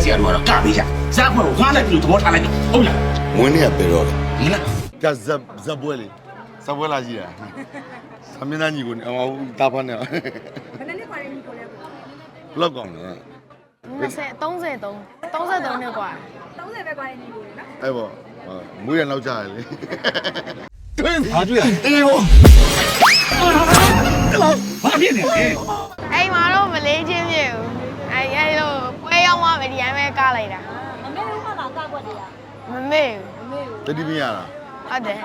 ဆရာတို့ကတော့ကပေးကြဇက်ဖွဲ့ကိုခွာလိုက်ပြီးတော့သဘောထားလိုက်ဟုတ်လား ဝင်းနေရပဲတော့ မလား ကဇက်ဇက်ပွဲလေဇက်ပွဲလာကြည့်တာသမင်းသားညီကိုအမဟုတ်တာဖတ်နေ ဘယ်နှစ်နှစ်ခွာရင်းကိုလဲပေါ့ ဘလောက်ကောင်းလဲ 20 33 33နှစ်กว่า 30ပဲခွာရင်းကိုလေနော် အဲ့ပေါ့မွေးရနောက်ကြရလေ တွေ့ဘာတွေ့ရအေးဟောဘာဖြစ်နေလဲ အဲ့မှာတော့မလေးချင်းမြေဘူးအဲ့အဲ့လိုပွဲ ရောက်မှမဒီတိုင်းပဲကားလိုက်တာအမေတို့မှလာကောက်ွက်တယ်ရမမေဘူးအမေကိုတတိမရလားဟုတ်တယ်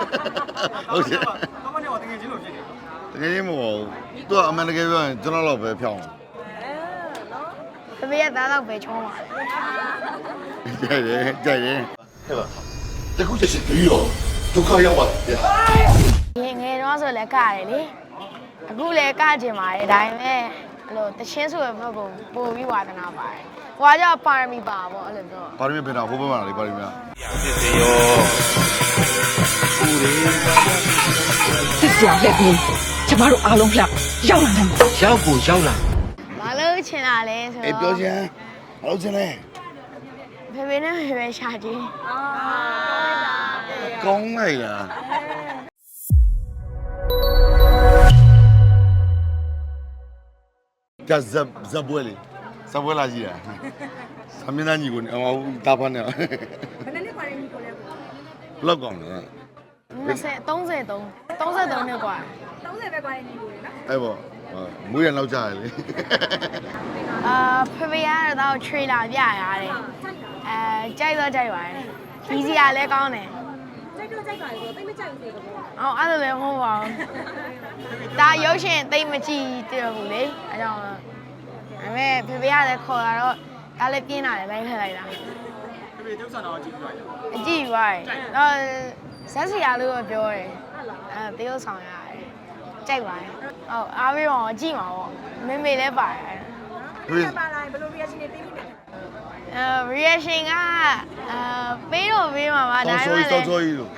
ဟုတ်ကဲ့ကောမနေတော့တကယ်ချင်းလို့ဖြစ်တယ်တကယ်ချင်းမဟုတ်ဘူးသူကအမှန်တကယ်ပြောရင်ကျွန်တော်တော့ပဲဖြောင်းတပည့်ရသားတော့ပဲချောမှာကြိုက်တယ်ကြိုက်တယ်ဟဲ့ပါတခုချက်ချင်းပြီးတော့ဒုက္ခရောက်ပါတယ်ရင်ငယ်တော့ဆိုလည်းကရတယ်လေအခုလည်းကကျင်ပါတယ်ဒါပေမဲ့ အဲ့လိုတချင်းဆိုတဲ့ဘက်ကပို့ပြီးဝါသနာပါတယ်ဟွာကြောင့်ပါရမီပါပေါ့အဲ့လိုတော့ပါရမီပင်တော့ဟိုဘက်မှာလေပါရမီများစစ်စရာလက်ပြီးကျမတို့အားလုံးလှရောက်လာတယ်ရောက်ကိုရောက်လာမလို့ချင်တာလဲဆိုအေးတော့ပြောချင်ဘာလို့ချင်လဲဖေဖေနဲ့ဖေဖေရှာကြည့်ကောင်းလိုက်လား ကဇက်ဇက်ပွဲလေဇက်ပွဲလာကြည့်တာသမင်းသားညီကိုအမဟုတ်တာဖတ်နေ ဘယ်နှစ်နှစ်ခွာရင်းကိုလဲပေါ့ ဘလောက်ကောင်းလဲ 20 33 33နှစ်กว่า 30ပဲခွာရင်းကိုလေနော် အဲ့ပေါ့မွေးရနောက်ကြရလေ အာဖေဖေကတော့ trailer ပြရတယ်အဲကြိုက်တော့ကြိုက်ပါတယ်ဒီစီကလည်းကောင်းတယ် ကြိုက်တော့ကြိုက်ပါလေဆိုတိတ်မကြိုက်ဘူးဆိုတော့အော်အဲ့လိုလည်းမဟုတ်ပါဘူးဒါရုပ်ရှင်တိတ်မကြည့်တရဘူးလေအဲကြောင့်ဒါပေမဲ့ဖေဖေကလည်းခေါ်လာတော့ဒါလည်းပြင်းလာတယ်လိုက်ထည့်လိုက်တာဖေဖေကျုပ်ဆန်တော့ကြည့်ပြီးပါအကြည့်ပြီးပါတော့ဆက်စီရလို့ပဲပြောတယ်အဲတရုပ်ဆောင်ရတယ်ကြိုက်ပါတယ်ဟုတ်အားပြီးတော့ကြည့်မှာပေါ့မေမေလည်းပါတယ်ဟေးပါလာရင်ဘယ်လို reaction တွေပေးပြီးလဲအဲ reaction ကအဲပေးတော့ပေးမှာပါဒါဆောပေင်းဆောမဲ့ဆောလည်းကြီးလို့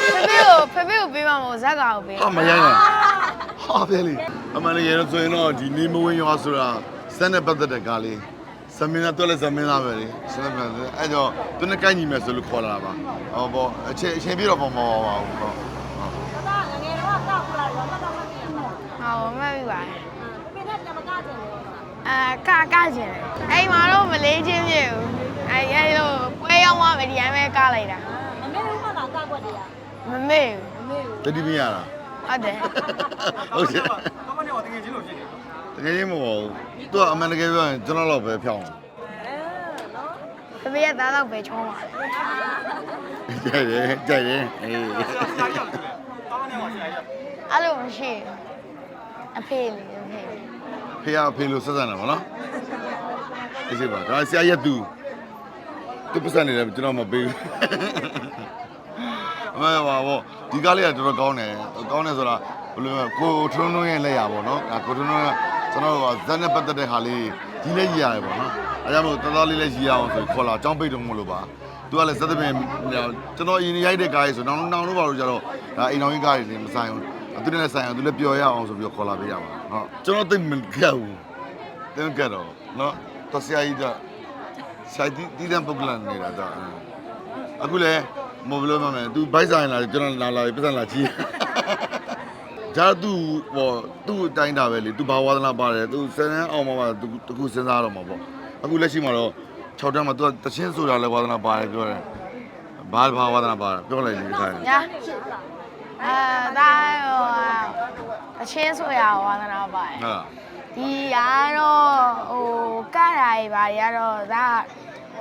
ဖေဖေကိုဖေဖေကိုပေးမှာမဟုတ်ဇက်ကကိုပေးဟာမရိုင်းလားဟာပဲလေအမှန်လေးရတော့ဆိုရင်တော့ဒီနေမဝင်ရွာဆိုတာစက်နဲ့ပတ်သက်တဲ့ကားလေးဇမင်းသားတွက်လဲဇမင်းသားပဲလေစက်နဲ့အဲ့တော့သူနဲ့ကိုက်ညီမယ်ဆိုလို့ခေါ်လာတာပါဟောပေါ့အချိန်အချိန်ပြတော့ပေါ့မဟုတ်ပါဘူးပေါ့ဒါကငယ်တော့ကောက်လာတော့မတော့မပြင်းတော့ဟောမှတ်ပြီပါတယ်ပြင်းတဲ့ညမကကြတယ်လေအဲကကကျင်တယ်အဲ့မှာတော့မလေးချင်းမြေဘူးအဲ့အဲ့လိုပွဲရောက်မှမဒီတိုင်းပဲကလိုက်တာအမေတို့မှလာ ကောက်ွက်တယ်ရမမေဘူးအမေကိုတတိမရလားဟုတ်တယ်ဟုတ်ကဲ့ကောမနေတော့တကယ်ချင်းလို့ဖြစ်တယ်တကယ်ချင်းမဟုတ်ဘူးသူကအမှန်တကယ်ပြောရင်ကျွန်တော်တော့ပဲဖြောင်းဖေဖေကသားတော့ပဲချောမှာကြိုက်တယ်ကြိုက်တယ်အေးအဲ့လိုမရှိဘူးအဖေလေးအဖေလေးဖေရဖေလို့ဆက်ဆံတာဗောနော်အေးစိပါဒါဆရာရက်သူသူပတ်စံနေတယ်ကျွန်တော်မပေးဘူး အမေပါဗောဒီကားလေးကတော်တော်ကောင်းတယ်ကောင်းတယ်ဆိုတာဘယ်လိုလဲကိုထွန်းထွန်းရဲ့လက်ရဗောနော်ဒါကိုထွန်းထွန်းကကျွန်တော်ကဇက်နဲ့ပတ်သက်တဲ့ဟာလေးကြီးလေးကြီးရတယ်ဗောနော်အဲကြောင့်မို့တော်တော်လေးလေးကြီးရအောင်ဆိုခေါ်လာចောင်းပိတ်တော့မလို့ပါသူကလည်းစသဖြင့်ကျွန်တော်ရင်ရိုက်တဲ့ကားကြီးဆိုနောင်နောင်တို့ပါလို့ကြတော့ဒါအိမ်တော်ကြီးကားကြီးမဆိုင်ဘူးသူနဲ့ဆိုင်အောင်သူလည်းပျော်ရအောင်ဆိုပြီးခေါ်လာပေးရပါဟုတ်ကျွန်တော်သိမကြဘူးတင်းကတော့နော်တဆရာကြီးကဆိုင်တီတီးတဲ့ပုဂ္ဂလနေတာတော့အခုလည်း မဘလို့မမယ် तू ဘိုက်ဆိုင်လာကျွန်တော်လာလာပြဿနာကြီးဂျာသူဟောသူ့အတိုင်းတာပဲလေ तू ဘာဝါဒနာပါတယ် तू စမ်းအောင်မှာပါ तू တခုစဉ်းစားတော့မှာပေါ့အခုလက်ရှိမှာတော့6တန်းမှာ तू တချင်းဆိုတာလည်းဝါဒနာပါတယ်ပြောတယ်ဘာဘာဝါဒနာပါတယ်ပြောလိုက်လေဒီဆိုင် ညာအဲဒါဟိုအချင်းဆိုရဝါသနာပါတယ် ဟာ ဒီကတော့ဟိုကတာတွေဘာတွေကတော့ဒါ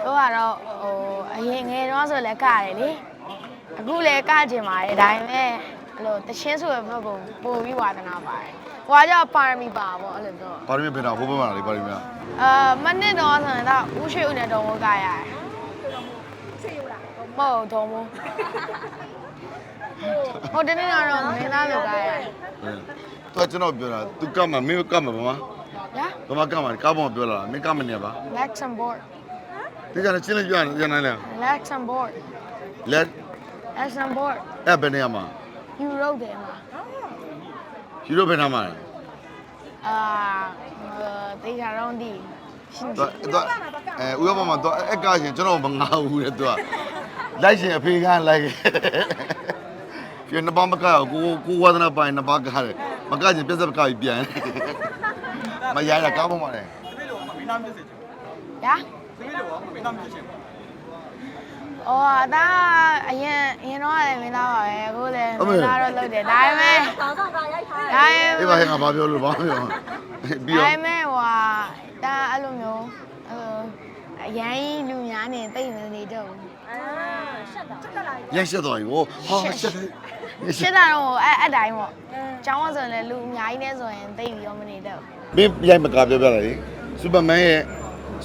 တို့ကတော့ဟိုအရင်ငယ်တော့ဆိုလည်းကရတယ်လေ အခုလည်းကကျင်ပါတယ်ဒါပေမဲ့အဲ့လိုတချင်းဆိုတဲ့ဘက်ကပို့ပြီးဝါသနာပါတယ်ဟွာကြောင့်ပါရမီပါပေါ့အဲ့လိုတော့ပါရမီပြင်တာဟိုဘက်မှာလေပါရမီများအာမနစ်တော့ဆိုရင်တော့ဦးရှိဦးနဲ့တော်မိုးကရတယ်ဆေးရလားမဟုတ်တော်မိုးဟိုတနေ့ကတော့မင်းသားလိုကရတယ်သူကကျွန်တော်ပြောတာ तू ကမှာမင်းကမှာဘာမညာဘာမကမှာကားပေါ်ပြောလာတာမင်းကမနေပါ Luxembourg ဒီကနေ့ချင်းလေးပြောရနိုင်လား Luxembourg လ က် Luxembourg အဲ့ဘယ်နေရာမှာ Europe တယ်မှာယူရိုဘယ်နာမှာလဲအာတေချာတော့ဒီသူသူအဲဥရောပမှာသူအက်ကရှင်ကျွန်တော်မငါဘူးတဲ့သူကလိုက်ရှင်အဖေကလိုက်ပြနှစ်ပါးမကကိုကိုဝါသနာပိုင်နှစ်ပါးကားတယ်မကချင်းပြက်စက်ကားပြီးပြန်မရိုင်းတာကားပေါ်မှာလေညာ အော်ဒါအရင်အရင်တော့လည်းမင်းသားပါပဲအခုလည်းမင်းသားတော့လုပ်တယ်ဒါပေမဲ့တောင်းဆောင်တာရိုက်ထားဒါပေအေးမဲ့ပါဟဲ့ငါဘာပြောလို့ဘာပြောပြီးဒါတော့ပေမဲ့ဟိုဟာဒါအဲ့လိုမျိုးအဲ့လိုအရင်လူများနေတိတ်မနေတော့ဘူးအာရှက်တာရှက်တာလားရန်ရှက်သွားပြီဟောဟာရှက်တယ်ရှစ်တာတော့အဲ့အဲ့တိုင်းပေါ့ကျောင်းဆိုရင်လည်းလူအများကြီးနဲ့ဆိုရင်တိတ်ပြီးတော့မနေတော့ဘူးမင်းရိုက်မကပြောပြလိုက်လေစူပါမန်ရဲ့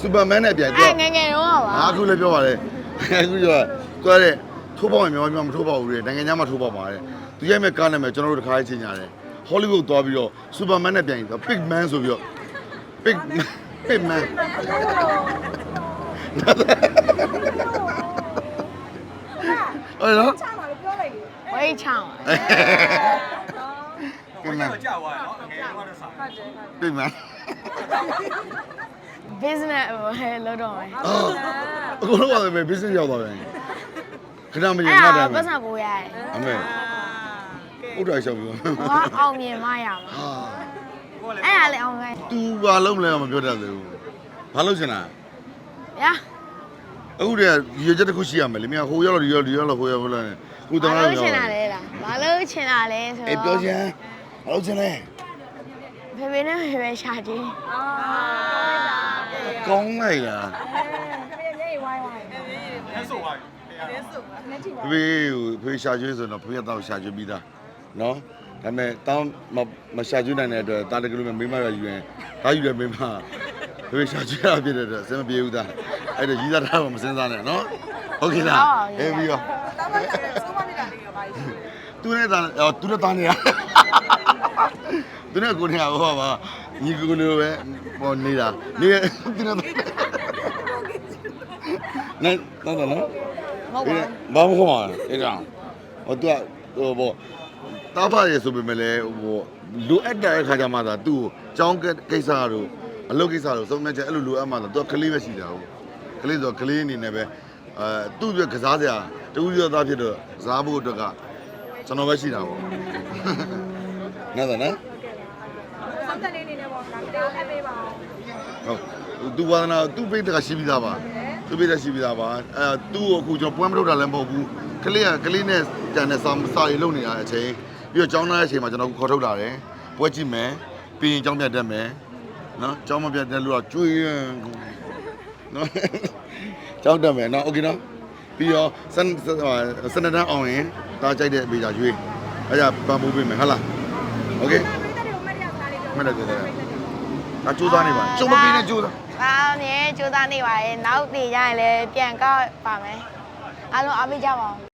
စူပါမန်နဲ့ပြန်အဲ့ငယ်ငယ်တော့ပါအခုလည်းပြောပါလေ အခုပြောကွာတဲ့ထိုးပေါက်ရင်မြန်မာမြန်မာမထိုးပေါက်ဘူးလေနိုင်ငံခြားမှာထိုးပေါက်ပါတယ်သူရိုက်မဲ့ကားနာမည်ကျွန်တော်တို့တစ်ခါချင်းညာတယ်ဟောလိဝုဒ်သွားပြီးတော့စူပါမန်နဲ့ပြန်ပြီးတော့ Big Man ဆိုပြီးတော့ Big Big Man အဲ့တော့ချာမှာလို့ပြောလိုက်တယ်ဝိတ်ချောင်း Big Man ကြာသွားတယ်နော်ငယ်တော့တော့စားဟုတ်တယ်ဟုတ် Big Man business ဟဲ့လို့တော့မယ်အခုတော့ပဲ business ရောက်သွားပြန်ခဏမရင်အဲ့ငါဒါတယ်ပတ်စံကိုရတယ်အမေဥဒ္ဒရာရှောက်ပြီးဟိုကအောင်မြင်မှရမှာဟာ အဲ့ဒါလည်းအောင်မြင်သူဘာလုံးမလဲမပြောတတ်သေးဘူးဘာလို့ချင်တာညာအခုတည်းကရေချက်တစ်ခုရှိရမယ်လေမင်းဟိုရောက်လို့ဒီရောက်ဒီရောက်လို့ဟိုရောက်လို့လည်းခုတဘာမန်လို့ချင်တာလဲလားဘာလို့ချင်တာလဲဆိုတော့အေးပြောချင်ဘာလို့ချင်လဲဖေဖေနဲ့ဖေဖေရှာကြည့်အာ ကောင်းလိုက်လားခရီးရေးဝိုင်းဝိုင်းလဲဆိုပါပြီလက်ကြည့်ပါဖေဖေဖေရှာကျွေးဆိုတော့ဖေကတော့ရှာကျွေးပြီးသားနော်ဒါပေမဲ့တောင်းမမရှာကျွေးနိုင်တဲ့အတွက်တားတကယ်လို့မိမရယူရင်ဒါယူတယ်မိမဖေရှာကျွေးရဖြစ်တဲ့အတွက်စင်မပြေဘူးသားအဲ့တော့ရီးသားထားမှမစင်းစားနဲ့နော်ဟုတ်ကဲ့လားအေးပြီးရောတောင်းပါရတယ်စိုးမနေတာလေးရောပါရှိတယ်သူနဲ့တာအော်သူနဲ့တာနေရသူနဲ့ကိုနေရဟောပါ ညီကိုလိုပဲဟောနေတာနေသူနဲ့နဲတော့တော့နော်မဟုတ်ပါဘူးဘာမခေါ်မှာအဲ့ဒါဟိုသူကဟိုဘောတားဖရဲဆိုပေမဲ့လည်းဟိုလိုအပ်တဲ့အခါကျမှသာသူ့ကိုကြောင်းကိစ္စတို့အလုပ်ကိစ္စတို့စုံမဲ့ချက်အဲ့လိုလိုအပ်မှသာသူကကလေးပဲရှိတာဟုတ်ကလေးဆိုကလေးအနေနဲ့ပဲအဲသူ့ပြကစားစရာတူရသားဖြစ်တော့ကစားဖို့အတွက်ကကျွန်တော်ပဲရှိတာပေါ့နော်နော် ဆောင်းတက်လေးနေနဲ့ပေါ့ဒါတေကိုအပ်ပေးပါအောင် ဟုတ်သူဝါဒနာသူ့ပိတ်တကရှိပြီးသားပါသူ့ပိတ်တရှိပြီးသားပါအဲသူ့ကိုအခုကျွန်တော်ပွဲမထုတ်တာလည်းမဟုတ်ဘူးကလေးကကလေးနဲ့တန်တဲ့စာစာရီလုံနေရတဲ့အချိန်ပြီးတော့ကျောင်းသားရဲ့အချိန်မှာကျွန်တော်ခေါ်ထုတ်တာတယ်ပွဲကြည့်မယ်ပြီးရင်ကျောင်းပြတ်တက်မယ်နော်ကျောင်းမပြတ်တဲ့လူကကျွေးရင်နော်ကျောင်းတက်မယ်နော်โอเคနော်ပြီးတော့စနစနတန်းအောင်ရင်တားကြိုက်တဲ့ဘေးကြရွေးအဲ့ဒါပန်ပိုးပေးမယ်ဟုတ်လားโอเค မှတ်တယ်ကြည့်တယ်ဒါစူးစမ်းနေပါကျုံမပေးနဲ့ကျူးစမ်းဘာနဲ့ကြိုးစားနေပါရဲ့နောက်တည်ရရင်လည်းပြန်ကောက်ပါမယ်အားလုံးအားပေးကြပါဦး